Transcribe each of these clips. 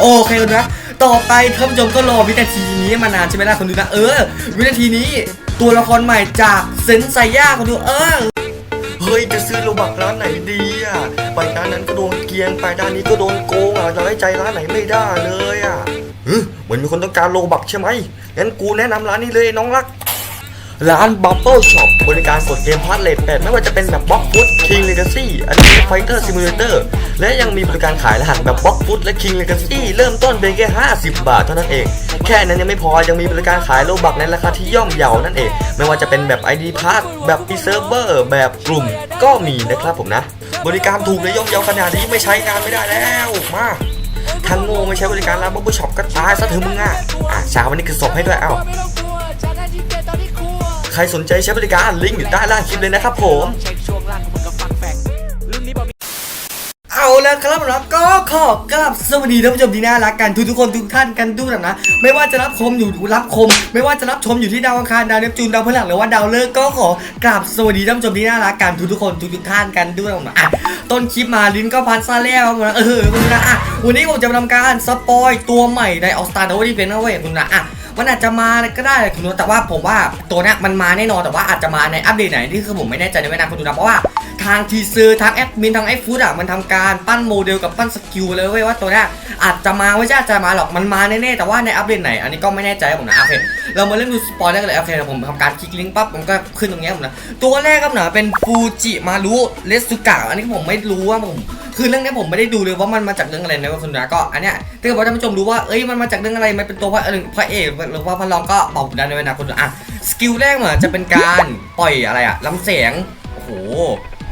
โอเคคุณนะต่อไปท่านผู้ชมก็รอวินาทีนี้มานานใช่ไหมล่ะคนดูนะ เออ วินาทีนี้ตัวละครใหม่จากเซนไซย่าคนดูเออเฮ้ยจะซื้อโลบักร้านไหนดีอะไปด้านนั้นก็โดนเกรียงไปด้านนี้ก็โดนโกงอะจะไว้ใจร้านไหนไม่ได้เลยอะเฮ้ยเหมือนมีคนต้องการโลบักใช่ไหมงั้นกูแนะนำร้านนี้เลยน้องรักร้าน Bubble Shop บริการกดเกมพาร์ทเลทแปดไม่ว่าจะเป็นแบบบล็อกฟุต King Legacy อันนี้ Fighter Simulator และยังมีบริการขายรหัสแบบบล็อกฟุตและ King Legacy เริ่มต้นเพียงแค่ 50 บาทเท่านั้นเอง แค่นั้นยังไม่พอยังมีบริการขายโลบักในราคาที่ย่อมเยานั่นเอง ไม่ว่าจะเป็นแบบ ID Pass แบบปีเซิร์ฟเวอร์แบบกลุ่มก็มีนะครับผมนะ บริการถูกและย่อมเยาขนาดนี้ไม่ใช้งานไม่ได้แล้วมาถ้าโง่ไม่ใช้บริการร้าน Bubble Shop ก็ตายซะเถอะมึงอะอะเช้าวันนี้คือส่งให้ด้วยเอ้าใครสนใจใช้บริการลิงก์อยู่ใต้ล่างคลิปเลยนะครับผม แล้วครับเราก็ขอกราบสวัสดีท่านผู้ชมที่น่ารักกันทุกทุกๆคนทุกท่านกันทุกท่านะ ไม่ว่าจะรับชมอยู่รับชมไม่ว่าจะรับชมอยู่ที่ดาวอังคารดาวเนปจูนดาวพฤหัสหรือว่าดาวฤกษ์ก็ขอกราบสวัสดีท่านผู้ชมที่น่ารักกันทุกทุกๆคนทุกทุกๆท่านกันด้วยนะต้นคลิปมาลิ้นก็พันซะแล้วนะเออคุณนะอะวันนี้ผมจะมาทำการสปอยตัวใหม่ในออสตาร์ดาวที่เป็นนะเว้ยคุณนะอะมันอาจจะมาก็ได้คุณดูแต่ว่าผมว่าตัวนี้มันมาแน่นอนแต่ว่าอาจจะมาในอัปเดตไหนนี่คือผมไม่แน่ใจในเวลาคุณนะเพราะว่า ทางทีเซอร์ทางแอดมินทางไอฟูดอะมันทำการปั้นโมเดลกับปั้นสกิลเลยเว้ยว่าตัวเนี้ยอาจจะมาไม่ใช่อาจจะมาหรอกมันมาแน่ๆแต่ว่าในอัปเดตไหนอันนี้ก็ไม่แน่ใจผมนะโอเคเรามาเริ่มดูสปอยได้กันเลยโอเคเดี๋ยวผมทำการคลิกลิงก์ปั๊บมันก็ขึ้นตรงเนี้ยผมนะตัวแรกครับหนาเป็นฟูจิมารุเลสุกะอันนี้ผมไม่รู้ว่าผมคือเรื่องนี้ผมไม่ได้ดูเลยว่ามันมาจากเรื่องอะไรนะคุณนะก็อันเนี้ยถ้าเกิดว่าท่านผู้ชมรู้ว่าเอ้ยมันมาจากเรื่องอะไรมันเป็นตัวพระเอพระเอกหรือว่าพระรองก็บอกผมได้เลยนะคุณอะสกิลแรกเหมือนจะเป็นการปล่อยอะไรอะลำแสงโอ้โห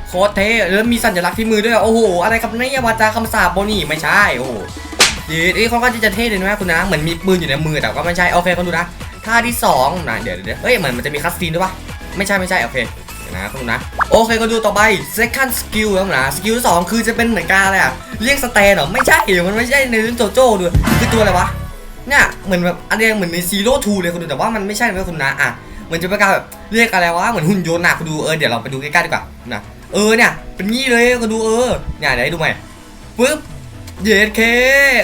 โคตรเท่แล้วมีสัญลักษณ์ที่มือด้วย โอ้โห อะไรครับเนี่ยวาจาคำสาปโบนี่ไม่ใช่ โอ้โหดีนี่เขาก็จะเท่เลยนะคุณนะ เหมือนมีปืนอยู่ในมือแต่ก็ไม่ใช่ โอเคคุณดูนะ ท่าที่สองนะเดี๋ยวเดี๋ยวเฮ้ย เหมือนมันจะมีคัสซีนด้วยปะไม่ใช่ไม่ใช่ โอเคนะคุณนะ โอเคก็ดูต่อไป second skill แล้วนะสกิลสองคือจะเป็นเหมือนการอะไรอะเรียกสแตนเหรอ ไม่ใช่มันไม่ใช่ในเรื่องโจโจ้ด้วยคือตัวอะไรวะ เนี่ย เหมือนแบบอันเดียเหมือนในซีโร่ทูเลยคุณดูแต่ว่ามันไม่ใช่นะคุณนะ อะ เหมือนจะเป็นการแบบเรียกอะไรวะ เหมือนหุ่นยนต์นะคุณดู เออ เดี๋ยวเราไปดูใกล้ๆดีกว่านะ เออเนี่ย เป็นงี้เลยคุณดูเออเนี่ยเดี๋ยวให้ดูใหม่ปึ๊บเย็ดเค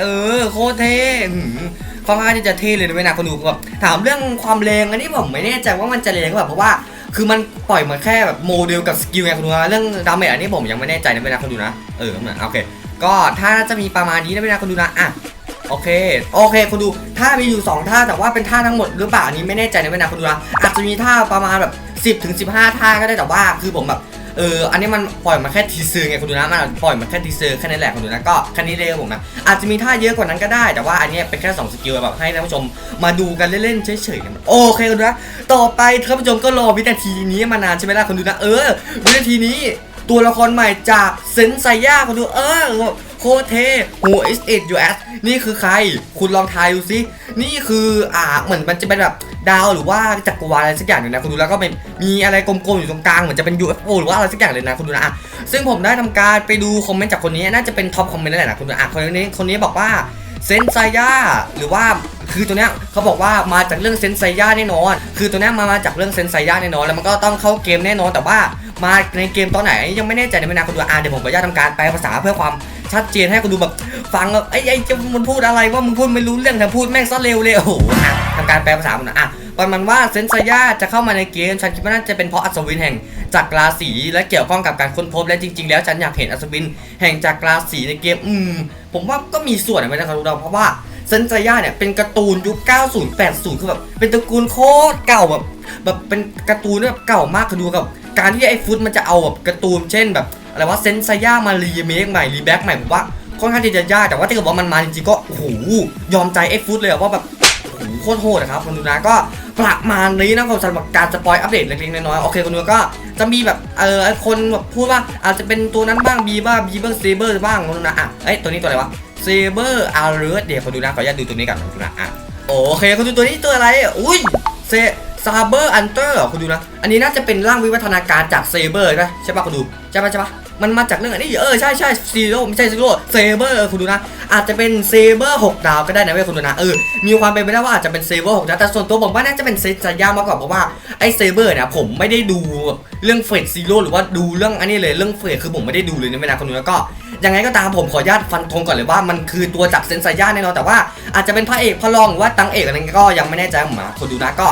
เออ โคตรเท่หืมค่อนข้างจะเท่เลยนะเว้ยนะคุณดูแบบถามเรื่องความแรงอันนี้ผมไม่แน่ใจว่ามันจะแรงหรือเปล่าเพราะว่า คือมันปล่อยมาแค่แบบโมเดลกับสกิลไงคุณดูนะเรื่องดาเมจอันนี้ผมยังไม่แน่ใจนะเวลาคุณดูนะ เออเหมือนโอเค ก็ถ้าจะมีประมาณนี้นะเวลาคุณดูนะอะโอเค โอเคคุณดูถ้ามีอยู่ 2 ท่า แต่ว่าเป็นท่าทั้งหมดหรือเปล่า อันนี้ไม่แน่ใจนะเวลาคุณดูนะ อาจจะมีท่าประมาณแบบ 10ถึง15 ท่าก็ได้ แต่ว่าคือผมแบบ เอออันนี้มันปล่อยมาแค่ทีเซอร์ไงคุณดูนะมันปล่อยมาแค่ทีเซอร์แค่นั้นแหละคุณดูนะก็แค่นี้เลยผมนะอาจจะมีท่าเยอะกว่านั้นก็ได้ แต่ว่าอันนี้เป็นแค่สองสกิลแบบให้ท่านผู้ชมมาดูกันเล่นๆเฉยๆกันโอเคคุณดูนะต่อไปท่านผู้ชมก็รอวินาทีนี้มานานใช่ไหมล่ะคนดูนะเออ วินาทีนี้ตัวละครใหม่จากเซนไซย่าคนดูเออโคเท่ Who is it you ask นี่คือใคร คุณลองทายดูสินี่คืออ่าเหมือนมันจะเป็นแบบ ดาวหรือว่าจักรวาลอะไรสักอย่างหนึ่งนะคุณดูแล้วก็เป็นมีอะไรกลมๆอยู่ตรงกลางเหมือนจะเป็น UFO หรือว่าอะไรสักอย่างเลยนะคุณดูนะอะซึ่งผมได้ทำการไปดูคอมเมนต์จากคนนี้น่าจะเป็นท็อปคอมเมนต์นั่นแหละนะคุณดูอะคนนี้คนนี้บอกว่าเซนไซย่าหรือว่าคือตัวเนี้ยเขาบอกว่ามาจากเรื่องเซนไซย่าแน่นอน คือตัวเนี้ยมามาจากเรื่องเซนไซย่าแน่นอนแล้วมันก็ต้องเข้าเกมแน่นอนแต่ว่ามาในเกมตอนไหนยังไม่แน่ใจในไม่นานคุณดูอ่านเดี๋ยวผมขออนุญาตทำการแปลภาษาเพื่อความ ชัดเจนให้คุณดูแบบฟังแบบไอ้ไอ้จะมันพูดอะไรว่ามึงพูดไม่รู้เรื่องแต่พูดแม่งซะเร็วเลยโอ้โหทำการแปลภาษาผมนะอะประมาณว่าเซนไซย่าจะเข้ามาในเกม ฉันคิดว่าน่าจะเป็นเพราะอัศวินแห่งจากราศีและเกี่ยวข้องกับการค้นพบและจริง ๆ แล้วฉันอยากเห็นอัศวินแห่งจากราศีในเกม อืม ผมว่าก็มีส่วนนะไม่ได้ครับทุกท่านเพราะว่าเซนไซย่าเนี่ยเป็นการ์ตูนยุค 90 80 คือแบบเป็นตระกูลโคตรเก่าแบบแบบเป็นการ์ตูนแบบเก่ามากคือดูกับการที่ไอ้ฟุตมันจะเอาแบบการ์ตูนเช่นแบบ อะไรว่าเซนไซย่ามารีเมคใหม่รีแบ็คใหม่ผมว่าค่อนข้างที่จะยากแต่ว่าถ้าเกิดว่ามันมาจริงๆก็โอ้โหยอมใจไอ้ฟุตเลยอะว่าแบบโอ้โคตรโหดนะครับคุณดูนะก็ประมาณนี้นะผมสำหรับการสปอยอัปเดตเล็กๆน้อยๆโอเคคุณดูก็จะมีแบบเออคนแบบพูดว่าอาจจะเป็นตัวนั้นบ้างบีบ้างบีเบ้างเซเบอร์บ้างคุณดูนะอะเอ้ยตัวนี้ตัวอะไรวะเซเบอร์อาร์เรเดี๋ยวขอดูนะขออนุญาตดูตัวนี้ก่อนคุณนะอะโอเคคุณดูตัวนี้ตัวอะไรอุ้ยเซซาเบอร์อันเตอร์คุณดูนะ อันนี้น่าจะเป็นร่างวิวัฒนาการจากเซเบอร์ใช่ไหมใช่ปะคุณดู ใช่ปะใช่ปะ มันมาจากเรื่องอันนี้เออใช่ใช่ซีโร่ไม่ใช่ซีโร่เซเบอร์คุณดูนะ อาจจะเป็นเซเบอร์หกดาวก็ได้นะเว้ยคุณดูนะเออมีความเป็นไปได้ว่าอาจจะเป็นเซเบอร์หกดาวแต่ส่วนตัวผมว่าน่าจะเป็นเซจายามากกว่าเพราะว่าไอเซเบอร์เนี่ยผมไม่ได้ดูเรื่องเฟดซีโร่หรือว่าดูเรื่องอันนี้เลยเรื่องเฟดคือผมไม่ได้ดูเลยนะเวลาคุณดูแล้วก็ ยังไงก็ตามผมขออนุญาตฟันธงก่อนเลยว่ามันคือตัวจากเซนไซย่าแน่นอนแต่ว่าอาจจะเป็นพระเอกพระรองหรือว่าตังเอกอะไรก็ยังไม่แน่ใจผมนะคนดูนะก็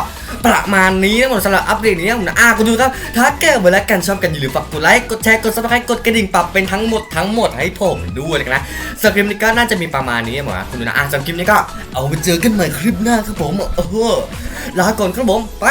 ประมาณนี้นะผมสำหรับอัปเดตนี้นะผมนะอะคนดูครับถ้าเกิดเวลากันชอบกันอย่าลืมฝากกดไลค์กดแชร์กดซับสไครต์กดกระดิ่งปรับเป็นทั้งหมดทั้งหมดให้ผมด้วยนะสำหรับคลิปนี้ก็น่าจะมีประมาณนี้นะผมนะคนดูนะอะสำหรับคลิปนี้ก็เอาไปเจอกันใหม่คลิปหน้าครับผมเออลาก่อนครับผมไป